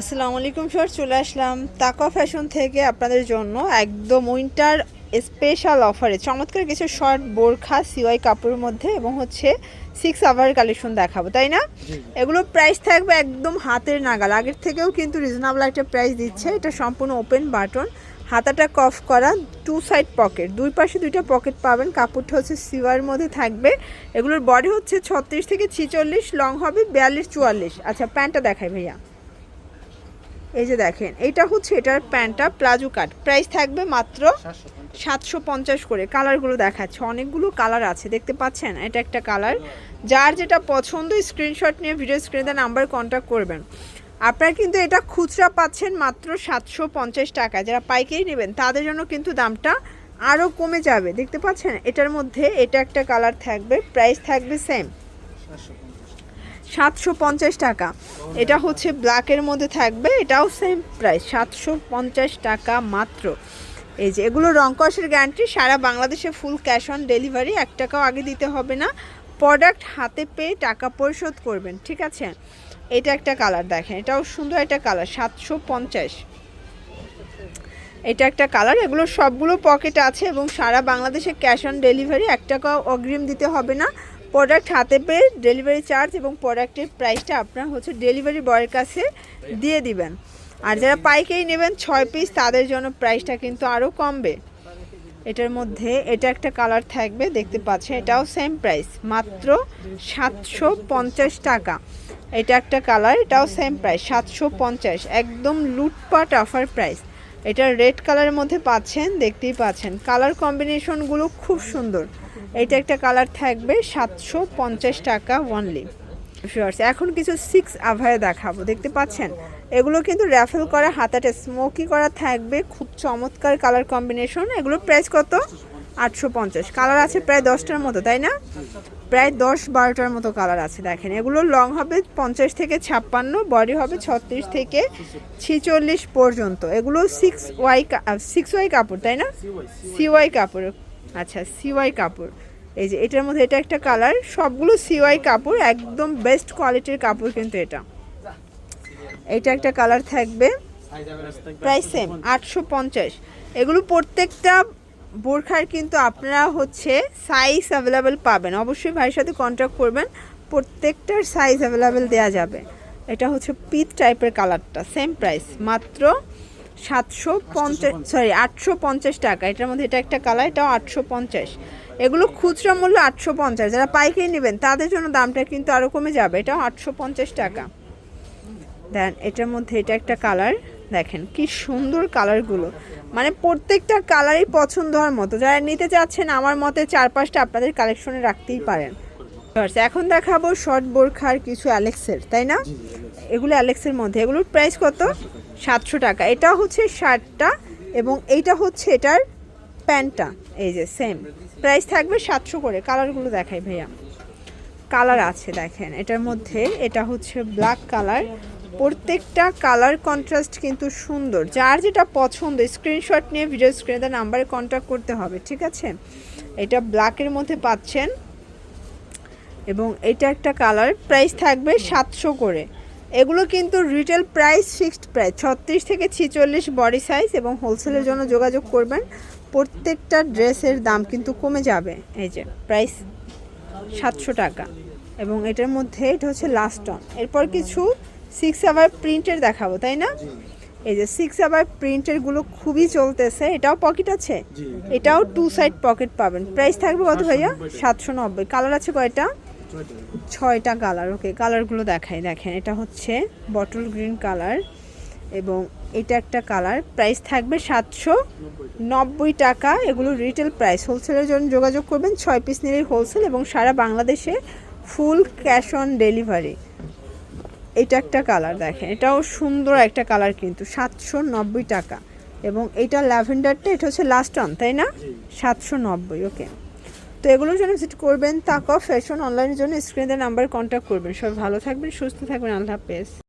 আসসালামু আলাইকুম সর চলে আসলাম তাকা ফ্যাশন থেকে আপনাদের জন্য একদম উইন্টার স্পেশাল অফারে। চমৎকার কিছু শর্ট বোরখা সিওয়াই কাপড়ের মধ্যে এবং হচ্ছে সিক্স আওয়ার কালেকশন দেখাবো তাই না? এগুলো প্রাইস থাকবে একদম হাতের নাগাল। আগের থেকেও কিন্তু রিজনেবল একটা প্রাইস দিচ্ছে। এটা সম্পূর্ণ ওপেন বাটন হাতাটা কফ করা টু সাইড পকেট দুই পাশে দুইটা পকেট পাবেন। কাপড়টা হচ্ছে সিওয়ার মধ্যে থাকবে। এগুলোর বডি হচ্ছে ছত্রিশ থেকে ছিচল্লিশ লং হবে বিয়াল্লিশ, চুয়াল্লিশ। আচ্ছা প্যান্টটা দেখাই ভাইয়া। এই যে দেখেন, এটা হচ্ছে এটার প্যান্টটা প্লাজো কাট। প্রাইস থাকবে মাত্র সাতশো পঞ্চাশ করে। কালারগুলো দেখাচ্ছে। অনেকগুলো কালার আছে, দেখতে পাচ্ছেন? এটা একটা কালার যার যেটা পছন্দ স্ক্রিনশট নিয়ে ভিডিও স্ক্রিনে নাম্বার কন্ট্যাক্ট করবেন। আপনারা কিন্তু এটা খুচরা পাচ্ছেন মাত্র সাতশো পঞ্চাশ টাকা। যারা পাইকারি নেবেন, তাদের জন্য কিন্তু দামটা আরও কমে যাবে। দেখতে পাচ্ছেন, এটার মধ্যে এটা একটা কালার থাকবে প্রাইস থাকবে সেম সাতশো পঞ্চাশ টাকা। এটা হচ্ছে ব্ল্যাকের মধ্যে থাকবে, এটাও সেম প্রাইস সাতশো পঞ্চাশ টাকা মাত্র। এই যে, এগুলো রং কষের গ্যারান্টি সারা বাংলাদেশে ফুল ক্যাশ অন ডেলিভারি এক টাকাও আগে দিতে হবে না। প্রোডাক্ট হাতে পেয়ে টাকা পরিশোধ করবেন, ঠিক আছে? এটা একটা কালার দেখেন, এটাও সুন্দর একটা কালার, সাতশো পঞ্চাশ। এটা একটা কালার, এগুলো সবগুলো পকেট আছে এবং সারা বাংলাদেশে ক্যাশ অন ডেলিভারি, এক টাকাও অগ্রিম দিতে হবে না। প্রোডাক্ট হাতে পেয়ে ডেলিভারি চার্জ এবং প্রোডাক্টের প্রাইসটা আপনার হচ্ছে ডেলিভারি বয়ের কাছে দিয়ে দিবেন। আর যারা পাইকারি নেবেন, ছয় পিস, তাদের জন্য প্রাইসটা কিন্তু আরও কমবে। এটার মধ্যে এটা একটা কালার থাকবে, দেখতে পাচ্ছেন, এটাও সেম প্রাইস, মাত্র সাতশো পঞ্চাশ টাকা। এটা একটা কালার, এটাও সেম প্রাইস সাতশো পঞ্চাশ, একদম লুটপাট অফার প্রাইস এটা রেড কালারের মধ্যে পাচ্ছেন, দেখতেই পাচ্ছেন। কালার কম্বিনেশনগুলো খুব সুন্দর। এটা একটা কালার থাকবে সাতশো পঞ্চাশ টাকা ওনলি শিওর্স এখন কিছু সিক্স আভায় দেখাবো, দেখতে পাচ্ছেন? এগুলো কিন্তু র্যাফেল করা, হাতাটা স্মোকি করা থাকবে, খুব চমৎকার কালার কম্বিনেশন এগুলোর প্রাইস কত? আটশো পঞ্চাশ। কালার আছে প্রায় দশটার মতো, তাই না? প্রায় দশ বারোটার মতো কালার আছে দেখেন। এগুলো লং হবে পঞ্চাশ থেকে ছাপ্পান্ন বডি হবে ছত্রিশ থেকে ছিচল্লিশ পর্যন্ত। এগুলো সিক্স ওয়াই সিক্স ওয়াই কাপড় তাই না? সিওয়াই কাপড়। আচ্ছা সিওয়াই কাপড়। এই যে এটার মধ্যে এটা একটা কালার সবগুলো সিওয়াই কাপড় একদম বেস্ট কোয়ালিটির কাপড় কিন্তু এটা। এটা একটা কালার থাকবে প্রাইস সেম আটশো পঞ্চাশ। এগুলো প্রত্যেকটা বোরখার কিন্তু আপনারা হচ্ছে সাইজ অ্যাভেলেবেল পাবেন। অবশ্যই ভাইয়ের সাথে কন্ট্যাক্ট করবেন। প্রত্যেকটার সাইজ অ্যাভেলেবেল দেওয়া যাবে। এটা হচ্ছে পিত টাইপের কালারটা সেম প্রাইস মাত্র সাতশো পঞ্চাশ সরি আটশো পঞ্চাশ টাকা। এটার মধ্যে এটা একটা কালার এটাও আটশো পঞ্চাশ। এগুলো খুচরা মূল্য আটশো পঞ্চাশ। যারা পাইকারি নেবেন তাদের জন্য দামটা কিন্তু আরও কমে যাবে। এটাও আটশো পঞ্চাশ টাকা। দেন এটার মধ্যে এটা একটা কালার দেখেন, কি সুন্দর কালারগুলো। মানে প্রত্যেকটা কালারই পছন্দ হওয়ার মতো। যারা নিতে চাচ্ছেন, আমার মতে চার পাঁচটা আপনাদের কালেকশনে রাখতেই পারেন। এখন দেখাবো শর্ট বোরখার কিছু অ্যালেক্সের তাই না? এগুলো অ্যালেক্সের মধ্যে। এগুলোর প্রাইস কত? সাতশো টাকা। এটা হচ্ছে শার্টটা এবং এইটা হচ্ছে এটার প্যান্টটা। এই যে সেম প্রাইস থাকবে সাতশো করে। কালারগুলো দেখাই ভাইয়া। কালার আছে দেখেন, এটার মধ্যে এটা হচ্ছে ব্ল্যাক কালার প্রত্যেকটা কালার কন্ট্রাস্ট কিন্তু সুন্দর। যার যেটা পছন্দ স্ক্রিনশট নিয়ে ভিডিও স্ক্রিনে নাম্বারে কন্ট্যাক্ট করতে হবে, ঠিক আছে? এটা ব্ল্যাকের মধ্যে পাচ্ছেন এবং এটা একটা কালার প্রাইস থাকবে সাতশো করে। এগুলো কিন্তু রিটেল প্রাইস ফিক্সড প্রাইস ছত্রিশ থেকে ছিচল্লিশ বডি সাইজ এবং হোলসেলের জন্য যোগাযোগ করবেন। প্রত্যেকটা ড্রেসের দাম কিন্তু কমে যাবে। এই যে প্রাইস সাতশো টাকা। এবং এটার মধ্যে এটা হচ্ছে লাস্ট অন এরপর কিছু সিক্স আবার প্রিন্টের দেখাবো তাই না? এই যে সিক্স আবার প্রিন্টেরগুলো খুবই চলতেছে। এটাও পকেট আছে? এটাও টু সাইড পকেট পাবেন। প্রাইস থাকবে কত ভাইয়া? সাতশো নব্বই। কালার আছে কয়টা? ছয়টা। কালার ওকে কালারগুলো দেখাই দেখেন। এটা হচ্ছে বটল গ্রিন কালার এবং এটা একটা কালার। প্রাইস থাকবে সাতশো নব্বই টাকা। এগুলো রিটেল প্রাইস হোলসেলের জন্য যোগাযোগ করবেন। ছয় পিস নিলেই হোলসেল এবং সারা বাংলাদেশে ফুল ক্যাশ অন ডেলিভারি এটা একটা কালার দেখেন। এটাও সুন্দর একটা কালার কিন্তু। সাতশো নব্বই টাকা। এবং এটা ল্যাভেন্ডারটা এটা হচ্ছে লাস্ট অন তাই না? সাতশো নব্বই ওকে তো এগুলোর জন্য ভিজিট করবেন। তাকা ফ্যাশন অনলাইনের জন্য স্ক্রিনের নাম্বার কন্ট্যাক্ট করবেন। সবাই ভালো থাকবেন, সুস্থ থাকবেন। আল্লাহ হাফেজ।